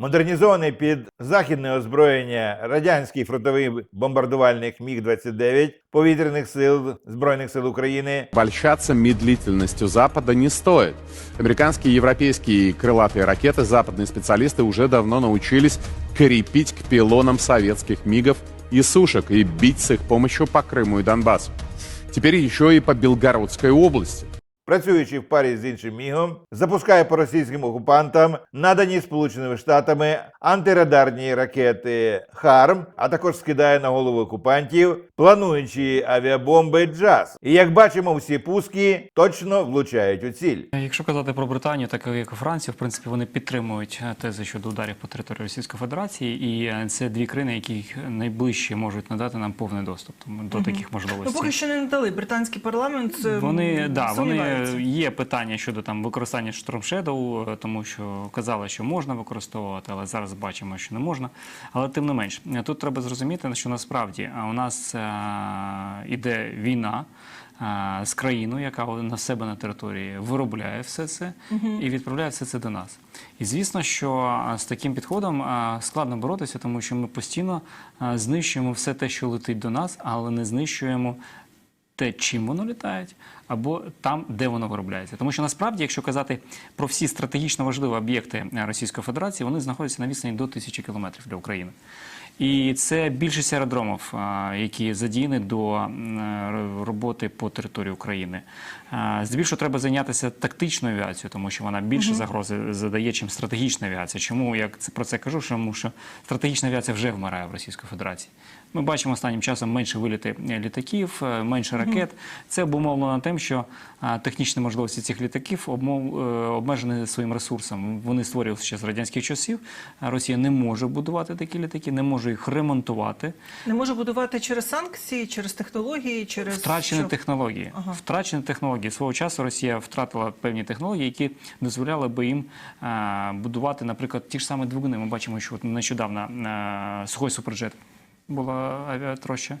Модернізований під західне озброєння радянський фронтовий бомбардувальник Міг-29 повітряних сил Збройних сил України Обольщаться медлительностью Запада не стоит. Американские и европейские крылатые ракеты западные специалисты уже давно научились крепить к пилонам советских МИГов и сушек и бить с их помощью по Крыму и Донбассу. Теперь еще и по Белгородской области. працюючи в парі з іншим мігом, запускає по російським окупантам надані Сполученими Штатами антирадарні ракети ХАРМ, а також скидає на голову окупантів плануючі авіабомби Джаз. І як бачимо, всі пуски точно влучають у ціль. Якщо казати про Британію, так як і Францію, в принципі, вони підтримують е, тези щодо ударів по території Російської Федерації, і е, це дві країни, які найближче можуть надати нам повний доступ тому- до таких Ну, поки що не надали. Британський парламент е, Вони да, вони. Є питання щодо там використання е, тому що казали, що можна використовувати, але зараз бачимо, що не можна. Але тим не менш, е, тут треба зрозуміти, що насправді е, у нас е, іде війна. е, З країною, яка на себе на території виробляє все це і відправляє все це до нас. І звісно, що е, з таким підходом е, складно боротися, тому що ми постійно е, знищуємо все те, що летить до нас, але не знищуємо те, чим воно літають, або там, де воно виробляється. Тому що насправді, якщо казати про всі стратегічно важливі об'єкти Російської Федерації, вони знаходяться на відстані до тисячі кілометрів для України. І це більшість аеродромів, які задіяні до е, роботи по території України. Здебільшого треба зайнятися тактичною авіацією, тому що вона більше загрози задає, чим стратегічна авіація. Чому я про це кажу? Тому що стратегічна авіація вже вмирає в Російській Федерації. Ми бачимо останнім часом менше виліти е, літаків, е, менше ракет. Це обумовлено тим, що технічні можливості цих літаків е, обмежені своїм ресурсом. Вони створювалися ще з радянських часів. Росія не може будувати такі літаки, не може їх ремонтувати. Не може будувати через санкції, через технології, через Втрачені що? технології. Ага. Втрачені технології. Свого часу Росія втратила певні технології, які дозволяли би їм а, будувати, наприклад, ті ж самі двигуни. Ми бачимо, що от нещодавно а, сухой суперджет. Була авіатроща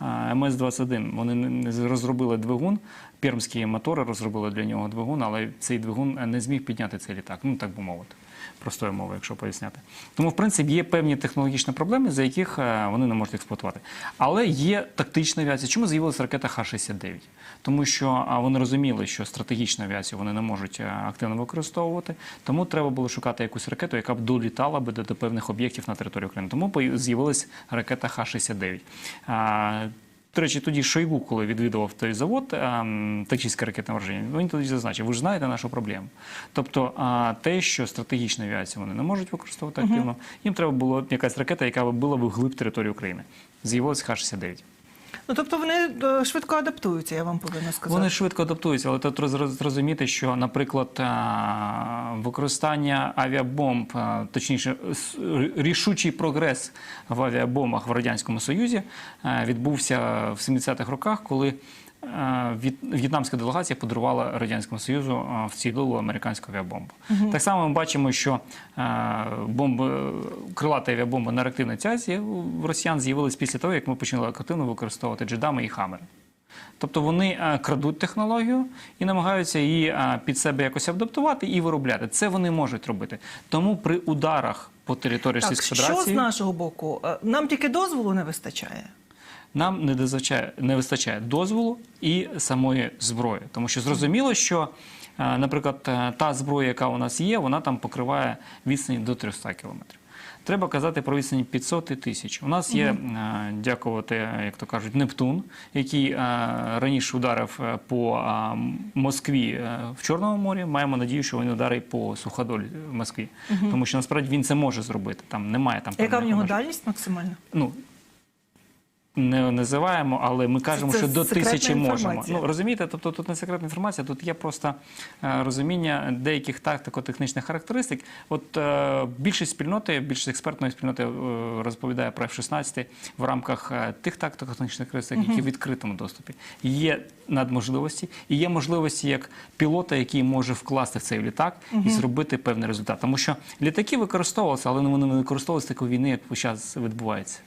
А, МС-21. Вони не- не розробили двигун. Пермські мотори розробили для нього двигун, але цей двигун не зміг підняти цей літак. Ну так би мовити. Простою мовою, якщо поясняти. Тому, в принципі, є певні технологічні проблеми, за яких е, вони не можуть експлуатувати. Але є тактична авіація. Чому з'явилася ракета Х-69? Тому що вони розуміли, що стратегічну авіацію вони не можуть е, активно використовувати. Тому треба було шукати якусь ракету, яка б долітала би до, певних об'єктів на території України. Тому з'явилась ракета Х-69. До речі, тоді Шойгу, коли відвідував той завод ем, тактичне ракетне враження, він тоді зазначив, ви ж знаєте нашу проблему. Тобто а, те, що стратегічну авіацію вони не можуть використовувати активно, їм треба було якась ракета, яка б була в глиб території України. З'явилась Х-69. Ну тобто вони е, швидко адаптуються, я вам повинна сказати. Вони швидко адаптуються, але тут роз- зрозуміти, що, наприклад, використання авіабомб, точніше, с- рішучий прогрес в авіабомбах в радянському Союзі відбувся в 70-х роках, коли в'єтнамська делегація подарувала радянському Союзу а, вцілілу американську авіабомбу. Так само ми бачимо, що бомби, крилата авіабомба на реактивній тязі в росіян з'явились після того, як ми почали активно використовувати джедами і хамери. Тобто вони е, крадуть технологію і намагаються її е, під себе якось адаптувати і виробляти. Це вони можуть робити. Тому при ударах по території так, Російської що з нашого боку? Е, Нам тільки дозволу не вистачає. Нам не вистачає, не вистачає дозволу і самої зброї. Тому що зрозуміло, що, е, наприклад, е, та зброя, яка у нас є, вона там покриває відстані до 300 кілометрів. Треба казати про відстані 500 і тисяч. У нас є, е, дякувати, як то кажуть, Нептун, який раніше ударив по Москві в Чорному морі. Маємо надію, що він ударить по суходолі в Москві. Тому що насправді він це може зробити. Там немає там Яка в нього обмежень. дальність максимальна? Ну, не називаємо, але ми кажемо, це що до тисячі можемо. інформація. Ну розумієте, тобто тут не секретна інформація, тут є просто е, розуміння деяких тактико-технічних характеристик. От е, більшість спільноти, більшість експертної спільноти е, розповідає про F-16 в рамках е, тих тактико-технічних характеристик, які в відкритому доступі. Є надможливості, і є можливості як пілота, який може вкласти в цей літак і зробити певний результат. Тому що літаки використовувалися, але вони не використовувалися такої війни, як зараз відбувається.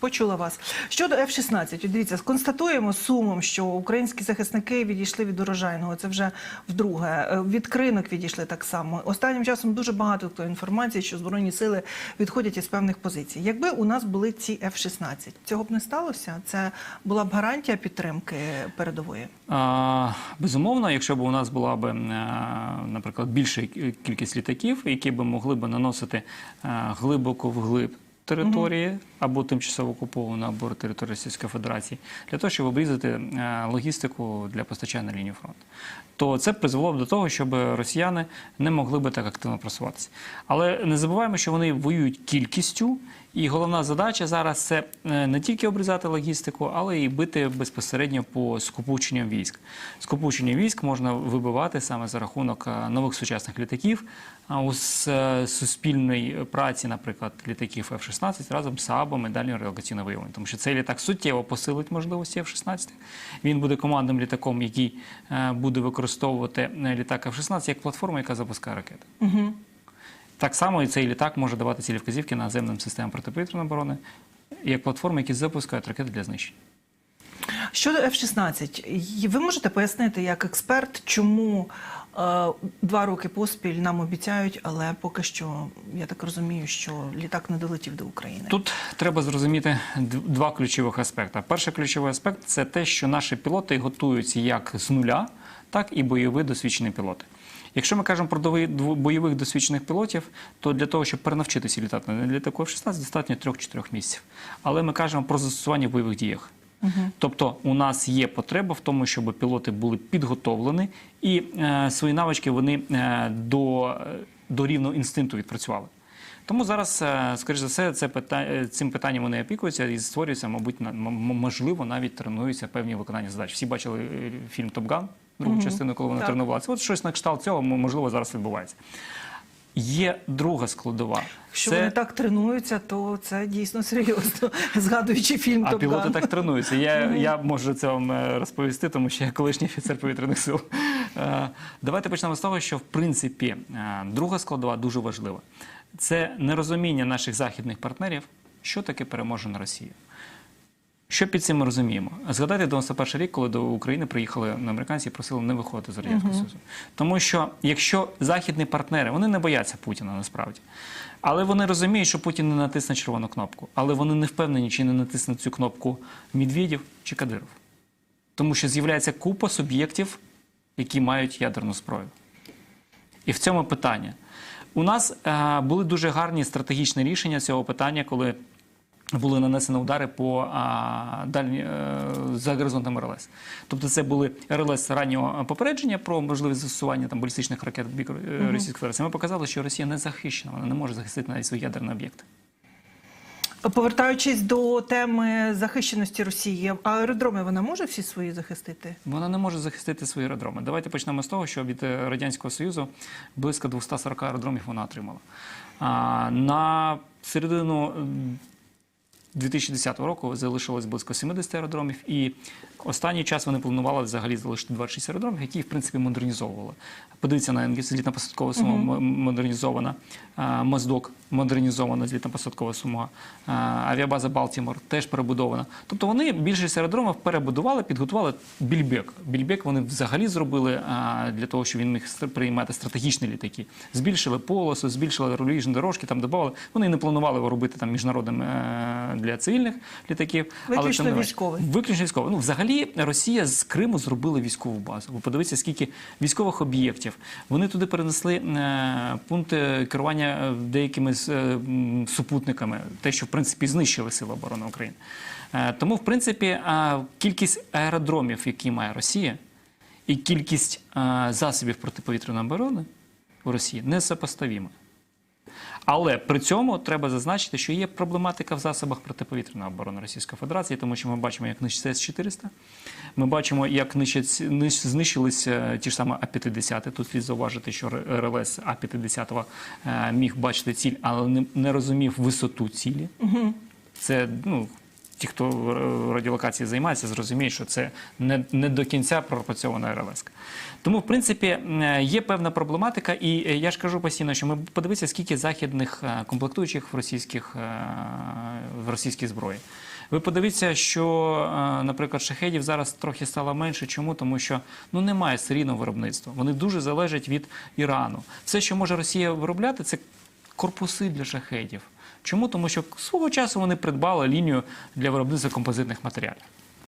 Почула вас. Щодо F-16, от дивіться, констатуємо сумом, що українські захисники відійшли від урожайного. Це вже вдруге. Е, Від кринок відійшли так само. Останнім часом дуже багато такої інформації, що збройні сили відходять із певних позицій. Якби у нас були ці F-16, цього б не сталося. Це була б гарантія підтримки передової. А, Безумовно, якщо б у нас була б, е, наприклад, більша кількість літаків, які б могли б наносити е, глибоко вглиб території або тимчасово окуповану, або території Російської Федерації, для того, щоб обрізати е, логістику для постачання на лінію фронту, то це призвело б до того, щоб росіяни не могли би так активно просуватися. Але не забуваємо, що вони воюють кількістю, і головна задача зараз це е, не тільки обрізати логістику, але і бити безпосередньо по скупученням військ. Скупучення військ можна вибивати саме за рахунок е, нових сучасних літаків. А у е, суспільної праці, наприклад, літаків F-16 разом з СААБом і дальнього релокаційного виявлення. Тому що цей літак суттєво посилить можливості F-16. Він буде командним літаком, який буде використовувати літак F-16 як платформу, яка запускає ракети. Угу. Так само і цей літак може давати цілі вказівки наземним системам протиповітряної оборони, як платформи, які запускають ракети для знищення. Щодо F-16, ви можете пояснити як експерт, чому е, два роки поспіль нам обіцяють, але поки що я так розумію, що літак не долетів до України. Тут треба зрозуміти два ключових аспекти. Перший ключовий аспект це те, що наші пілоти готуються як з нуля, так і бойові досвідчені пілоти. Якщо ми кажемо про бойових досвідчених пілотів, то для того, щоб перенавчитися літати на літаку F-16, достатньо 3-4 місяців. Але ми кажемо про застосування в бойових діях. Тобто у нас є потреба в тому, щоб пілоти були підготовлені і е, свої навички вони е, до, до рівного інстинкту відпрацювали. Тому зараз, е, скоріш за все, це пита... е, цим питанням вони опікуються і створюються, мабуть, на- можливо, навіть тренуються певні виконання задач. Всі бачили е, фільм Топган, другу частину, коли вони Так. тренувалися. От щось на кшталт цього можливо зараз відбувається. Є друга складова. Якщо Це- вони так тренуються, то це дійсно серйозно, згадуючи фільм А пілоти так тренуються. Я, я можу це вам е, розповісти, тому що я колишній офіцер повітряних сил. Е, Давайте почнемо з того, що в принципі е, друга складова дуже важлива. Це нерозуміння наших західних партнерів, що таке переможена Росія. Що під цим ми розуміємо? Згадайте 91 рік, коли до України приїхали американці і просили не виходити з Радянського Союзу. Тому що якщо західні партнери, вони не бояться Путіна насправді. Але вони розуміють, що Путін не натисне червону кнопку. Але вони не впевнені, чи не натисне цю кнопку Медведєв чи Кадиров. Тому що з'являється купа суб'єктів, які мають ядерну зброю. І в цьому питання. У нас е, були дуже гарні стратегічні рішення цього питання, коли були нанесені удари по а, дальні е, за горизонтом РЛС. Тобто це були РЛС раннього попередження про можливість застосування там балістичних ракет в бік е, Російської Федерації. Ми показали, що Росія не захищена, вона не може захистити навіть свої ядерні об'єкти. Повертаючись до теми захищеності Росії, аеродроми вона може всі свої захистити? Вона не може захистити свої аеродроми. Давайте почнемо з того, що від е, Радянського Союзу близько 240 аеродромів вона отримала. А, на середину 2010 року залишилось близько 70 аеродромів, і останній час вони планували взагалі залишити 26 аеродромів, які в принципі модернізовували. Подивіться на НГС, злітно-посадкова смуга м- модернізована, Моздок модернізована, злітно-посадкова смуга, а, авіабаза Балтімор теж перебудована. Тобто вони більшість аеродромів перебудували, підготували більбек. Більбек вони взагалі зробили для того, щоб він міг приймати стратегічні літаки. Збільшили полосу, збільшили руліжні дорожки, там додавали. Вони не планували робити там міжнародним для цивільних літаків. Виключно тим не Виключно військовий. Ну, взагалі, Росія з Криму зробила військову базу. Ви подивіться, скільки військових об'єктів. Вони туди перенесли е, пункти керування е, деякими з, е, супутниками, те, що в принципі знищили Сили оборони України. Е, тому, в принципі, е, кількість аеродромів, які має Росія, і кількість е, засобів протиповітряної оборони у Росії несопоставіма. Але при цьому треба зазначити, що є проблематика в засобах протиповітряної оборони Російської Федерації, тому що ми бачимо, як нищиться С-400, ми бачимо, як нищать, нищ- знищилися ті ж саме А-50. Тут слід зауважити, що РЛС А-50 е, міг бачити ціль, але не, не розумів висоту цілі. Це ну, ті, хто е, радіолокацією займається, зрозуміють, що це не, не до кінця пропрацьована РЛС. Тому, в принципі, е, є певна проблематика, і е, я ж кажу постійно, що ми подивіться, скільки західних комплектуючих в російських в російській зброї. Ви подивіться, що, наприклад, шахедів зараз трохи стало менше. Чому? Тому що ну немає серійного виробництва. Вони дуже залежать від Ірану. Все, що може Росія виробляти, це корпуси для шахедів. Чому? Тому що свого часу вони придбали лінію для виробництва композитних матеріалів.